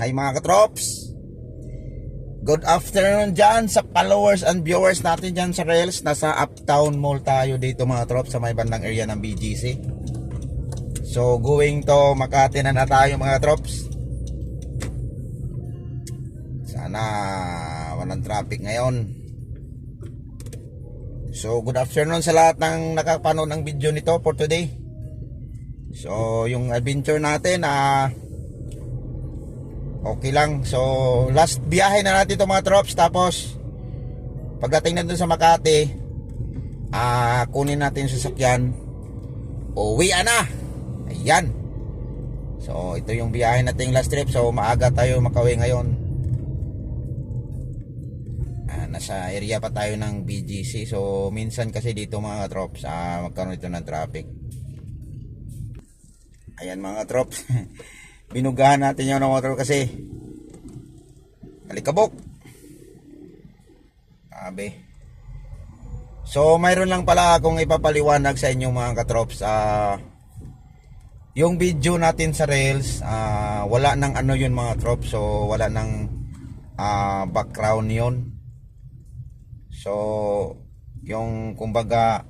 Hi mga katrops! Good afternoon dyan sa followers and viewers natin dyan sa Rails. Nasa Uptown Mall tayo dito mga trops sa may bandang area ng BGC. So going to Makati na na tayo mga trops. Sana walang traffic ngayon. So good afternoon sa lahat ng nakapanood ng video nito for today. So yung adventure natin ah Okay lang. So, last biyahe na natin ito mga trops. Tapos, pagdating na dun sa Makati, ah kunin natin yung sasakyan. Uwi na! Ayan. So, ito yung biyahe nating last trip. So, maaga tayo makauwi ngayon. Ah, nasa area pa tayo ng BGC. So, minsan kasi dito mga trops, ah, magkaroon ito ng traffic. Ayan mga trops. binugahan natin yung motor kasi. Alikabok. Sabi. So mayroon lang pala akong ipapaliwanag sa inyo mga katrops ah yung video natin sa Rails ah wala nang ano yun mga trops so wala nang ah, background yun. So yung kumbaga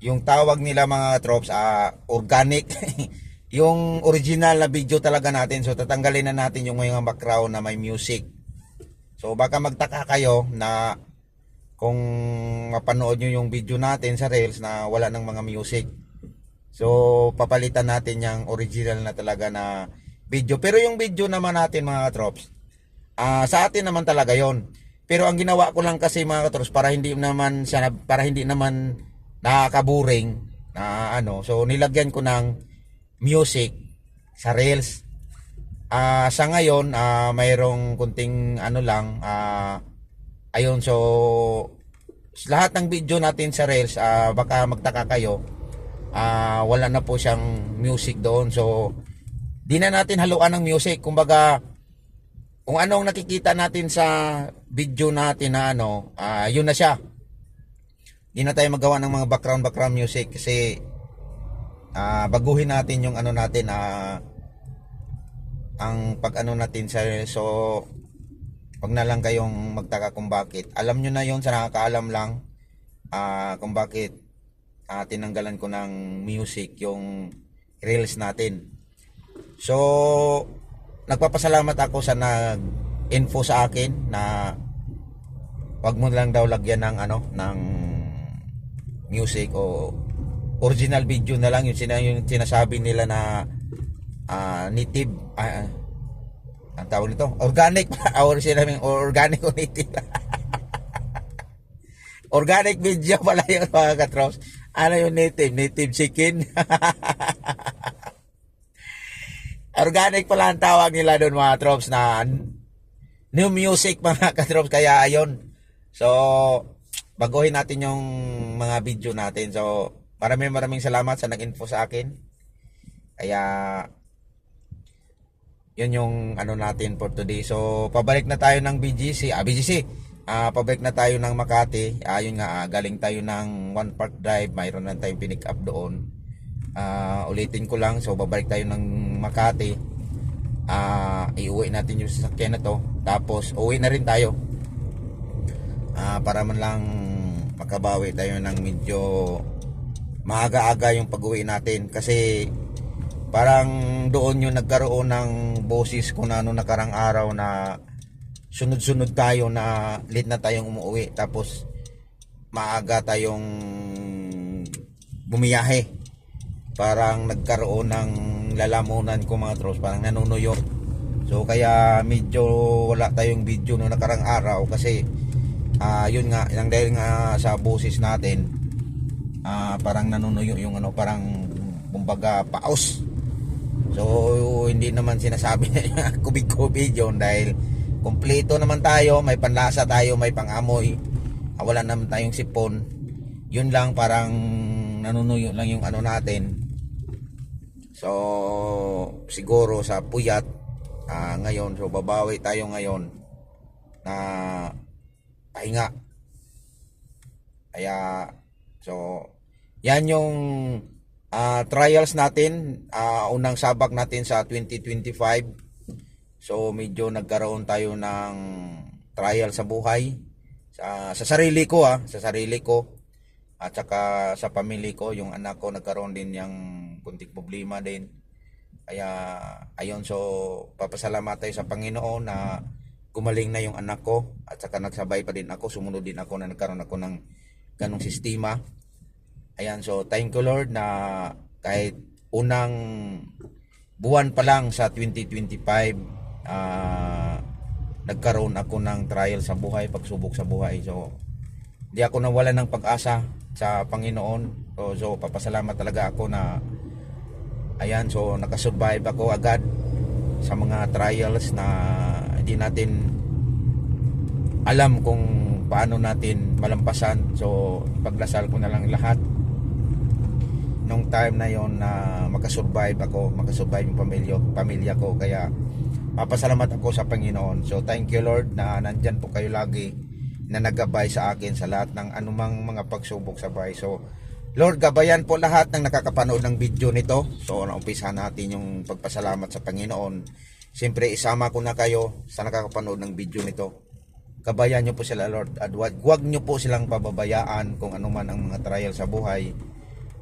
yung tawag nila mga trops ah organic yung original na video talaga natin. So tatanggalin na natin yung mga background na may music. So baka magtaka kayo na kung mapanood nyo yung video natin sa Reels na wala ng mga music. So papalitan natin yung original na talaga na video. Pero yung video naman natin mga trops, ah sa atin naman talaga yon. Pero ang ginawa ko lang kasi mga trops para hindi naman siya para hindi naman nakakaburing na ano. So nilagyan ko ng music sa Reels. Ah, sa ngayon, ah mayroong kunting ano lang, ah ayun so lahat ng video natin sa Reels, ah baka magtaka kayo, ah wala na po siyang music doon. So di na natin haluan ng music. Kumbaga kung anong nakikita natin sa video natin na ano, ah yun na siya. Di na tayo magawa ng mga background background music kasi ah baguhin natin yung ano natin ah ang pag ano natin sa so wag na lang kayong magtaka kung bakit. Alam nyo na yon sa nakakaalam lang ah kung bakit ah, tinanggalan ko ng music yung reels natin. So nagpapasalamat ako sa nag info sa akin na wag mo lang daw lagyan ng ano ng music o original video na lang yung, sina, yung sinasabi nila na ah, native ah, ang tawag nito? Organic. Or sinabing organic o native. Organic video pala yung mga katros. Ano yung native? Native chicken. Organic pala ang tawag nila doon mga trops na new music mga katrops kaya ayon so baguhin natin yung mga video natin. So Maraming maraming salamat sa nag-info sa akin. Kaya yun yung ano natin for today. So pabalik na tayo ng BGC. Ah, BGC. Ah, pabalik na tayo ng Makati. Ah, yun nga, ah, galing tayo ng One Park Drive. Mayroon na tayong pinick up doon. Ah, ulitin ko lang. So babalik tayo ng Makati. Ah, iuwi natin yung sasakyan na to. Tapos uwi na rin tayo. Ah, para man lang makabawi tayo ng medyo maaga-aga yung pag-uwi natin. Kasi parang doon yung nagkaroon ng boses ko na ano nakarang araw na sunod-sunod tayo na late na tayong umuwi. Tapos maaga tayong bumiyahe. Parang nagkaroon ng lalamunan ko mga tros. Parang nanunuyo. So kaya medyo wala tayong video no nakarang araw. Kasi ah yun nga yung dahil nga sa boses natin ah, parang nanunuyo yung ano parang kumbaga paos. So hindi naman sinasabi na kubig-kubig yun dahil kumpleto naman tayo may panlasa tayo may pangamoy. Ah, wala naman tayong sipon. Yun lang parang nanunuyo lang yung ano natin. So siguro sa puyat ah, ngayon so babawi tayo ngayon na pahinga. Kaya So, yan yung uh, trials natin, uh, unang sabak natin sa 2025. So medyo nagkaroon tayo ng trial sa buhay. Sa, sa sarili ko ah, sa sarili ko. At saka sa pamilya ko, yung anak ko nagkaroon din yung kunting problema din. Kaya ayun so papasalamat tayo sa Panginoon na gumaling na yung anak ko at saka nagsabay pa din ako, sumunod din ako na nagkaroon ako ng ganong sistema. Ayan, so thank you Lord na kahit unang buwan pa lang sa 2025 ah nagkaroon ako ng trial sa buhay, pagsubok sa buhay. So di ako nawala ng pag-asa sa Panginoon. So, so papasalamat talaga ako na ayan, so nakasurvive ako agad sa mga trials na hindi natin alam kung paano natin malampasan. So pagdasal ko na lang lahat nung time na yon na makasurvive ako, makasurvive yung pamilya, pamilya ko. Kaya papasalamat ako sa Panginoon. So thank you Lord na nandyan po kayo lagi na naggabay sa akin sa lahat ng anumang mga pagsubok sa buhay. So Lord, gabayan po lahat ng nakakapanood ng video nito. So naumpisa natin yung pagpasalamat sa Panginoon. Siyempre isama ko na kayo sa nakakapanood ng video nito. Gabayan nyo po sila Lord at wag, wag nyo po silang pababayaan kung ano man ang mga trial sa buhay.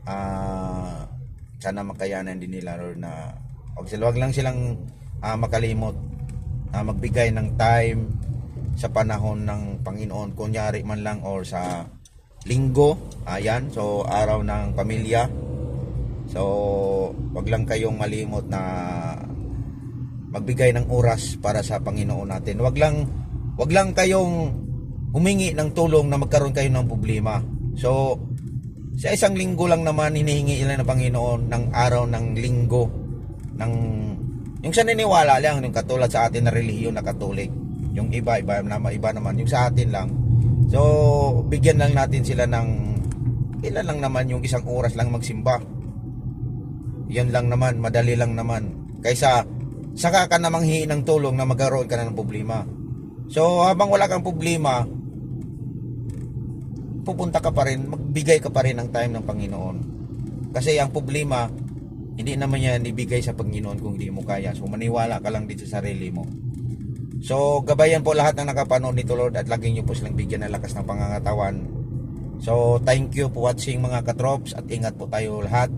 Ah, sana makayanan din nila Lord na wag, sila, wag lang silang ah, makalimot na magbigay ng time sa panahon ng Panginoon. Kunyari man lang or sa linggo ayan so araw ng pamilya. So wag lang kayong malimot na magbigay ng oras para sa Panginoon natin. Wag lang wag lang kayong humingi ng tulong na magkaroon kayo ng problema. So sa isang linggo lang naman hinihingi ilan ng Panginoon ng araw ng linggo ng yung sa niniwala lang yung katulad sa atin na relihiyon na katolik. Yung iba iba naman iba naman. Yung sa atin lang. So bigyan lang natin sila ng ilan lang naman yung isang oras lang magsimba. Yan lang naman madali lang naman. Kaysa saka ka namang hihingi ng tulong na magkaroon ka na ng problema so habang wala kang problema pupunta ka pa rin, magbigay ka pa rin ng time ng Panginoon. Kasi ang problema, hindi naman yan ibigay sa Panginoon kung hindi mo kaya. So maniwala ka lang dito sa sarili mo. So gabayan po lahat ng nakapanood nito Lord at laging nyo po silang bigyan ng lakas ng pangangatawan. So thank you for watching mga katrops at ingat po tayo lahat.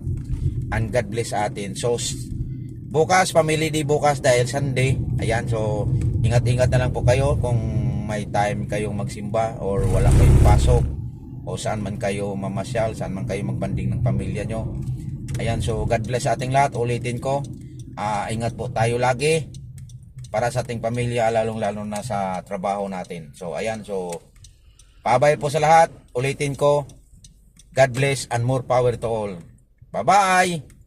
And God bless atin. So bukas, family day bukas dahil Sunday. Ayan, so ingat-ingat na lang po kayo kung may time kayong magsimba or wala kayong pasok o saan man kayo mamasyal, saan man kayo magbanding ng pamilya nyo. Ayan, so God bless sa ating lahat. Ulitin ko, ah, ingat po tayo lagi para sa ating pamilya, lalong-lalo na sa trabaho natin. So, ayan, so, pabay po sa lahat. Ulitin ko, God bless and more power to all. Bye-bye!